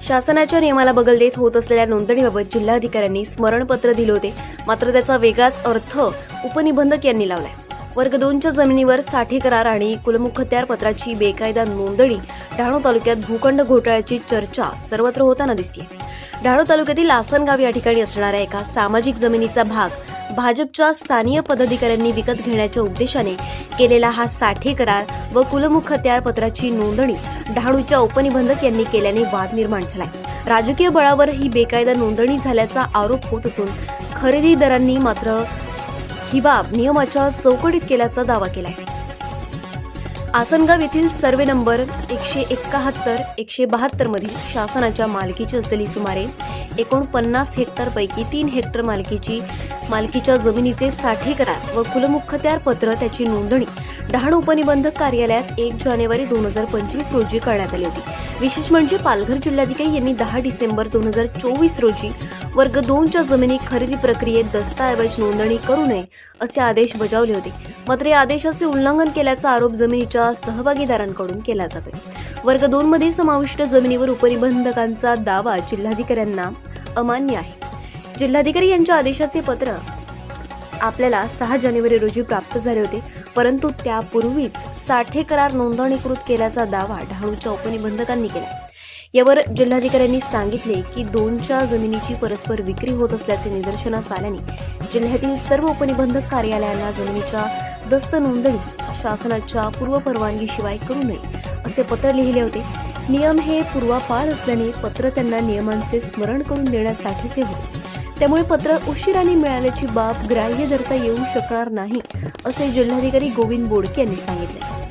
शासनाच्या नियमाला बगल देत होत असलेल्या नोंदणीबाबत जिल्हाधिकाऱ्यांनी स्मरणपत्र दिले होते. मात्र त्याचा वेगळाच अर्थ उपनिबंधक यांनी लावलाय. वर्ग दोनच्या जमिनीवर साठे करार आणि कुलमुखत्यार पत्राची बेकायदा नोंदणी डहाणू तालुक्यात भूखंड घोटाळ्याची चर्चा सर्वत्र होताना दिसते डहाणू तालुक्यातील लासनगाव या ठिकाणी असणाऱ्या एका सामाजिक जमिनीचा भाग भाजपच्या स्थानीय पदाधिकाऱ्यांनी विकत घेण्याच्या उद्देशाने केलेला हा साठे करार व कुलमुखत्यार पत्राची नोंदणी डहाणूच्या उपनिबंधक यांनी केल्याने वाद निर्माण झालाय. राजकीय बळावर ही बेकायदा नोंदणी झाल्याचा आरोप होत असून खरेदीदारांनी मात्र ही बाब नियमाच्या चौकटीत केल्याचा दावा केला आहे आसनगाव येथील सर्वे नंबर एकशे एकाहत्तर एकशे बहात्तर मधील शासनाच्या मालकीची असलेली सुमारे एकोणपन्नास हेक्टर पैकी तीन हेक्टर मालकीची मालकीच्या जमिनीचे साठे करार व कुलमुखत्यार पत्र त्याची नोंदणी डहाणू उपनिबंधक कार्यालयात एक जानेवारी दोन हजार पंचवीस रोजी करण्यात आली होती. विशेष म्हणजे पालघर जिल्हाधिकारी यांनी दहा डिसेंबर दोन हजार चोवीस रोजी वर्ग दोनच्या जमिनी खरेदी प्रक्रियेत दस्तऐवज नोंदणी करू नये असे आदेश बजावले होते. मात्र या आदेशाचे उल्लंघन केल्याचा आरोप जमिनीच्या सहभागीदारांकडून केला जातोय. वर्ग दोन मध्ये समाविष्ट जमिनीवर उपनिबंधकांचा दावा जिल्हाधिकाऱ्यांना अमान्य आहे. जिल्हाधिकारी यांच्या आदेशाचे पत्र आपल्याला सहा जानेवारी रोजी प्राप्त झाले होते परंतु त्यापूर्वीच साठे करार नोंदणीकृत केल्याचा दावा डहाणूच्या उपनिबंधकांनी केला. यावर जिल्हाधिकाऱ्यांनी सांगितले की दोनच्या जमिनीची परस्पर विक्री होत असल्याचे निदर्शनास आल्याने जिल्ह्यातील सर्व उपनिबंधक कार्यालयांना जमिनीच्या दस्त नोंदणी शासनाच्या पूर्व परवानगीशिवाय करू नये असे पत्र लिहिले होते. नियम हे पूर्वापार असल्याने पत्र त्यांना नियमांचे स्मरण करून देण्यासाठीचे होते. त्यामुळे पत्र उशिराने मिळाल्याची बाब ग्राह्य धरता येऊ शकणार नाही असे जिल्हाधिकारी गोविंद बोडके यांनी सांगितले.